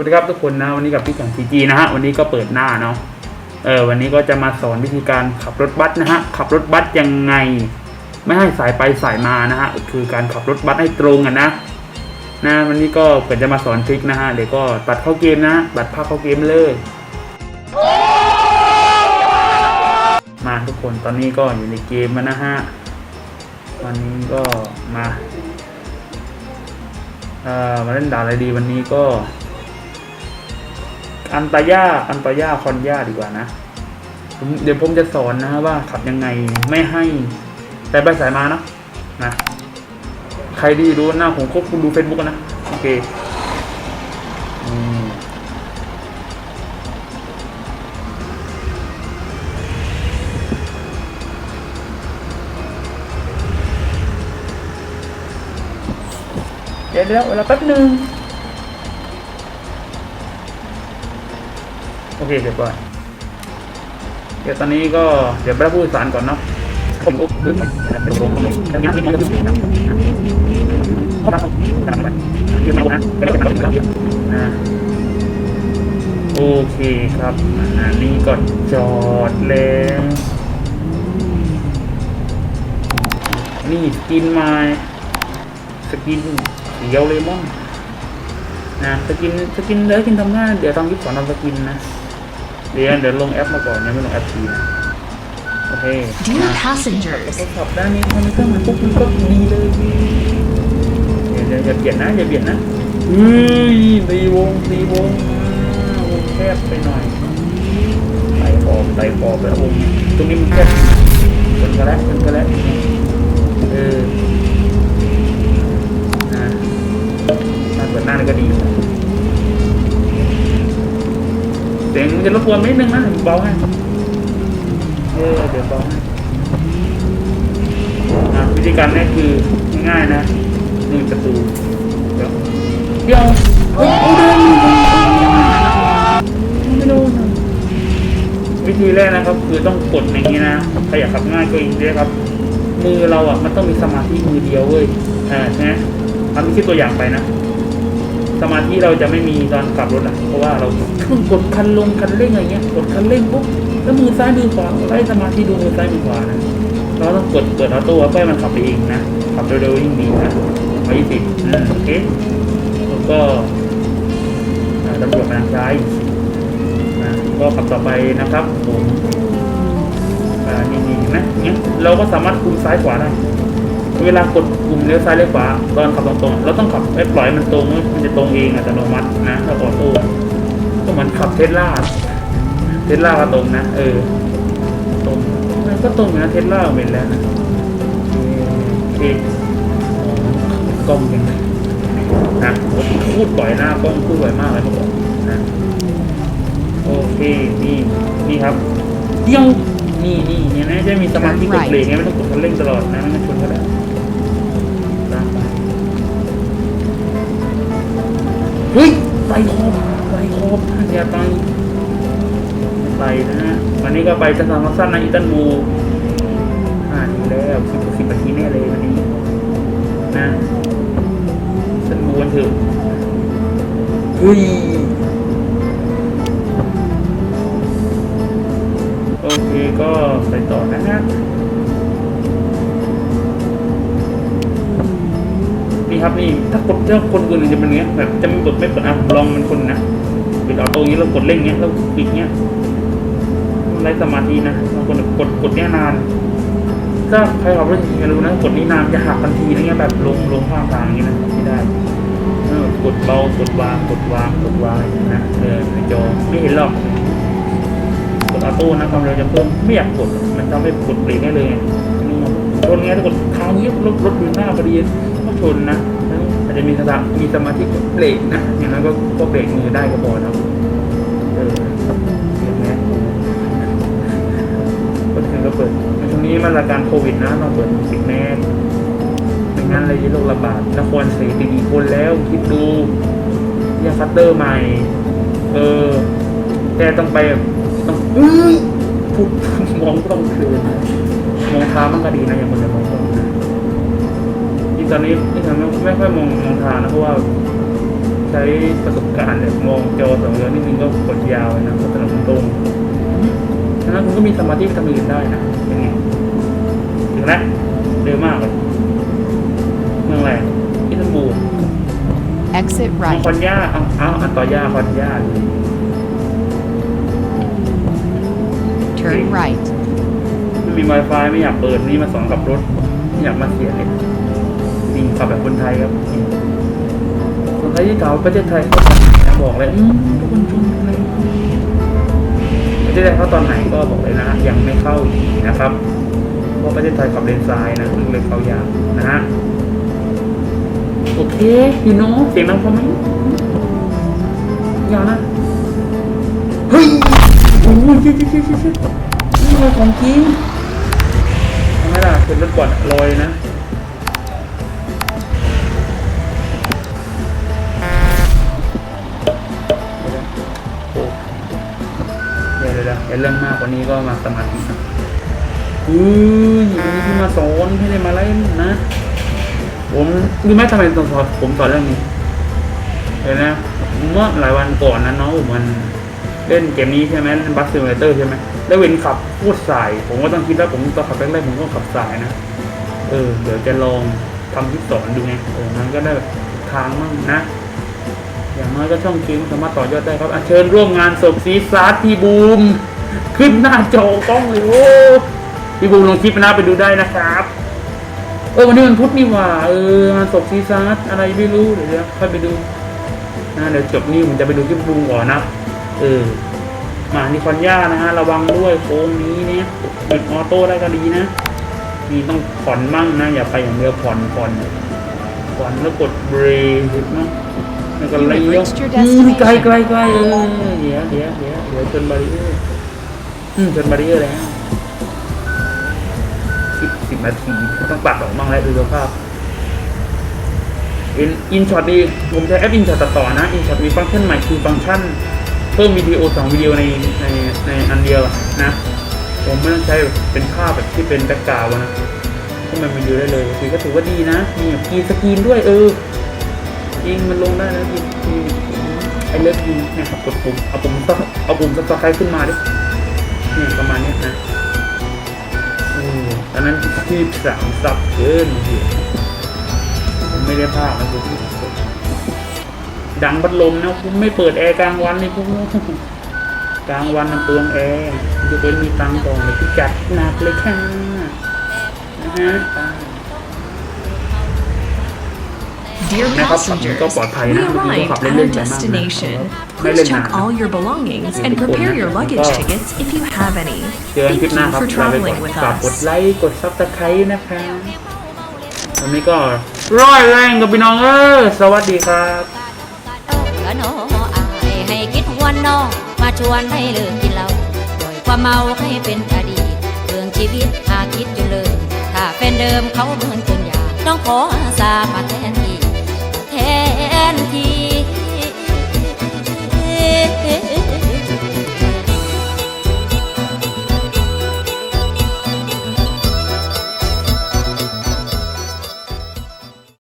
วัสดีครับทุกคนนะวันนี้กับพี่แข่ง CG นะฮะวันนี้ก็เปิดหน้าเนาะเออวันนี้ก็จะมาสอนวิธีการขับรถบัสนะฮะขับรถบัสยังไง ไม่ให้สายไปสายมานะฮะคือการขับรถบัสให้ตรงกันนะนะวันนี้ก็เปิดจะมาสอนทริคนะฮะเดี๋ยวก็ตัดเข้าเกมนะตัดภาพเข้าเกมเลย มาทุกคนตอนนี้ก็อยู่ในเกมแล้วนะฮะวันนี้ก็มาเอ่อมาเล่นด่าอะไรดีวันนี้ก็ อันตาย่าอันตาย่าคอนย่าดีกว่านะเดี๋ยวผมจะสอนนะว่าขับยังไงไม่ให้แต่ไปสายมานะนะใครดีดูหน้าผมก็คุณดูเฟซบุ๊กนะ โอเคเดี๋ยวเดี๋ยวเวลาแป๊บหนึ่ง เคเดี๋ยวก่อนเดี๋ยวตอนนี้ก็เดี๋ยวไปรับผู้โดยสารก่อนเนาะผมก็คือเป็นโรงงานที่นี่ก็คือนะเขาทำทำไปคือมานะไม่ได้เป็นเขางนะโอเคครับอันนี้ก็จอดแล้วนี่สกินมาสกินเขียวเลมอนนะสกินสกินเดี๋ยวกินทำง่ายเดี๋ยวต้องยิบสอนทำสกินนะ เดี๋ยวเดี๋ยวลงแอปมาก่อนยังไม่ลงแอปทีนะโอเค Dear นะ passengers, โทรศัพท์ด้านนี้มันก็มันปุ๊บมันก็ดีเลยเดี๋ยวเดี๋ยวอย่าเบียดนะอย่าเบียดนะเฮ้ยตีวงตีวงอ่าวงแคบไปหน่อยไต่ขอบไต่ขอบไปแล้ววงตรงนี้มันแคบชนกันแล้วชนกันแล้วเออ เสียงมันจะรบกวนนิดนึงนะเบาให้เออเดี๋ยวเบาให้วิธีการนี้คือง่ายๆนะหนึ่งประตูเดี๋ยวเดี๋ยวเฮ้ยเอาเดินไม่โดนะวิธีแรกนะครับ คือต้องกดอย่างนี้นะใครอยากขับง่ายก็อย่างนี้ครับ มือเราอะมันต้องมีสมาธิมือเดียวเว้ยอ่าใช่ไหมทำที่ตัวอย่างไปนะ สมาธิเราจะไม่มีตอนขับรถอะเพราะว่าเราเพิ่งกดคันลงคันเร่งอะไรเงี้ยกดคันเร่งปุ๊บแล้วมือซ้ายมือขวาไล่สมาธิดูมือซ้ายมือขวานะเราต้องกดเปิดออโต้เพื่อให้มันขับไปเองนะขับเร็วๆยิ่งดีนะไปยี่สิบอืมโอเคแล้วก็ตำรวจมาทางซ้ายนะก็ขับต่อไปนะครับผมอ่านี่นี่นไหมเงี้ยเราก็สามารถคุมซ้ายขวาได้ เวลากดปุ่มเลี้ยวซ้ายเลี้ยวขวาตอนขับตรงๆเราต้องขับไม่ปล่อยมันตรงมันจะตรงเองอัตโนมัตินะถ้าออโต้ก็เหมือนขับเทสลาเทสลาก็ตรงนะเออตรงมันก็ตรงอยู่นะเทสลาเป็นแล้วนะโอเคกล้องยังไงนะผมพูดบ่อยหน้ากล้องพูดบ่อยมากเลยเขาบอกนะโอเคนี่นี่ครับเดี่ยว นี่นี่เนี่ยนะจะมีสมาธิกดเบรกไงไม่ต้องกดคันเร่งตลอดนะไม่งั้นชนก็ได้ตามไปเฮ้ยไปคอบไปคอบอย่าไปไปนะฮะวันนี้ก็ไปจะทำสั้นนะอีตันมูห้าทีแล้วสิบสิบนาทีแน่เลยวันนี้นะสันมูวันเถอะเฮ้ย อเคก็ไปต่อนะฮะนี่ครับนี่ถ้ากดถ้าคนอื่นจะเป็นเงี้ยแบบจะไม่กดไม่กดอะลองมันคนนะปิดออโต้เงี้ยเรากดเร่งเงี้ยเราปิดเงี้ยไรสมาธินะบางคนกดกดเนี้ยนานถ้าใครขับรถจริงๆรู้นะกดนี้นานจะหักทันทีนะเงี้ยแบบลงลงข้างทางอย่างเงี้ยนะไม่ได้กดเบากดวางกดวางกดวางนะเออในจอไม่เห็นหรอก ออโต้นะความเร็วจะเพิ่มไม่อยากกดมันทำให้กดเบรกได้เลยนี่ชนเงี้ยถ้ากดค้างเงี้ยรถรถอยู่หน้าพอดีก็ชนนะอาจจะมีสมามีสมาธิกดเบรกนะอย่างนั้นก็ก็เบรกมือได้ก็พอนะเออเห็นไหมก็ถึงก็เปิดช่วงนี้มาตรการโควิดนะต้องเปิดปิดแมสไม่งั้นอะไรโรคระบาดนครศรีติดอีกคนแล้วคิดดูยาคัตเตอร์ใหม่ เออแกต้องไป แบบต้องอื้อพูดมองต้องคืนมองเท้ามันก็ดีนะอย่างคนจะมองต้องนะที่ตอนนี้ที่ทำไม่ไม่ค่อยมองมองเท้านะเพราะว่าใช้ประสบการณ์เนี่ยมองจอสองเรืองนิดนึงก็กดยาวเลยนะก็ถนนตรงฉะนั้นคุณก็มีสมาธิไปทำอย่างอื่นได้นะเป็นไงถึงแล้วเร็วมากเลยเมืองอะไรอิสตันบูล Exit เอา right. คอนย่าเอาเอาอันต่อย่าคอนย่า Turn right. ไม่มี Wi-Fi ไม่อยากเปิดนี่มาสอนกับรถไม่อยากมาเสียเลยจริงขับแบบคนไทยครับคนไทยที่ถามว่าประเทศไทยเขาจะบอกเลยอืมทุกคนชมอะไรประเทศไทยเขาตอนไหนก็บอกเลยนะยังไม่เข้าอีกนะครับเพราะประเทศไทยขับเลนซ้ายนะเลยเข้ายากนะฮะโอเคพี่น้องเสียงดังพอไหมยาวนะ อ้ยเจ๊เจ๊เจ๊เจ๊เจ๊นี่เลยของจริงทำไมล่ะเป็นรถกวดลอยนะโอ้เดี๋ยวเดี๋ยวเดี๋ยวเรื่องมากกว่านี้ก็มาสมาธินะอืออย่างนี้ที่มาสอนให้ได้มาไล่นะ ผมรู้ไหมทำไมต้องสอนผมสอนเรื่องนี้เดี๋ยวนะเมื่อหลายวันก่อนนะน้องผมมัน เล่นเกมนี้ใช่ไหมเล่นบัสซิมเลเตอร์ใช่ไหมแล้วเวนขับพูดสาย ผมก็ต้องคิดว่าผมตอนขับแรกๆผมก็ขับสายนะ เออ เดี๋ยวจะลองทำที่สอนดูไงเออมันก็ได้แบบทางมั่งนะ อย่างน้อยก็ช่องคิวสามารถต่อยอดได้ครับเชิญร่วมงานศพซีซาร์ที่บูม ขึ้นหน้าจอกล้องเลยโอ้พี่บูมลองคลิปนะไปดูได้นะครับเออวันนี้มันพุธนี่หว่าเอองานศพซีซาร์อะไรไม่รู้เดี๋ยวเดี๋ยวค่อยไปดูนะเดี๋ยวจบนี่ผมจะไปดูคลิปบูมก่อนนะ เออมานิคอนย่านะฮะระวังด้วยโค้งนี้เนี่ยหยุดออโต้ได้ก็ดีนะนี่ต้องผ่อนมั่งนะ อย่าไปอย่างเดียวผ่อนผ่อนผ่อนแล้วกดเบรกนะแล้วก็เลี้ยว reached your อืม destination ไกลไกลไกลเออเดี๋ยวเดี๋ยวเดี๋ยวเดี๋ยวชนบารีเออร์อืมชนบารีเออร์แล้วสิบสิบนาทีต้องปัดออกบ้างแล้วดูสภาพอินอินช็อตดีผมใช้แอปอินช็อตตัดต่อนะอินช็อตมีฟังก์ชันใหม่คือฟังก์ชันเพิ่มวิดีโอสองวิดีโอในในในอันเดียวนะ ผมไม่ต้องใช้เป็นภาพแบบที่เป็นแบ็กกราวนะ ก็มันวิดีโอได้เลยคือก็ถือว่าดีนะ มีแบบกีสกรีนด้วยเออจริงมันลงได้แล้วจริงไอเลิฟยูเนี่ยครับกดปุ่มเอาปุ่มซับเอาปุ่มซับสไครต์ขึ้นมาดิเนี่ยประมาณนี้นะเอออันนั้นที่สามซับเกินผมไม่ได้ภาคนะคุณ ดังพัดลมนะคุณไม่เปิดแอร์กลางวันเลยพวกนี้กลางวันมันเปลืองแอร์จะเป็นมีตังค์ก่อนเลยที่จัดหนักเลยค่ะนะฮะ Dear นะครับขับ passengers, ก็ปลอดภัย we นะบางทีก็ขับ arrived เล่ at น our ๆไปมากนะ destination. ไม่เล่น Please นาน check all your belongings and Hindi ko prepare na- your luggage Ito. tickets if you have any. เจอกันคลิป Thank หน้า you ครับ for ลาไปก่อน traveling with ฝากกด us. ไลค์กดซับสไครต์นะคะวันนี้ก็ร้อยแรงกับพี่น้องเออสวัสดีครับ วนน้องมาชวนให้เลิกกินเหล้าปล่อยความเมาให้เป็นอดีตเรื่องชีวิตหาคิดจนเลยถ้าเป็นเดิมเขาเหมือนคนยาต้องขออาสามาแทนที่แทนที่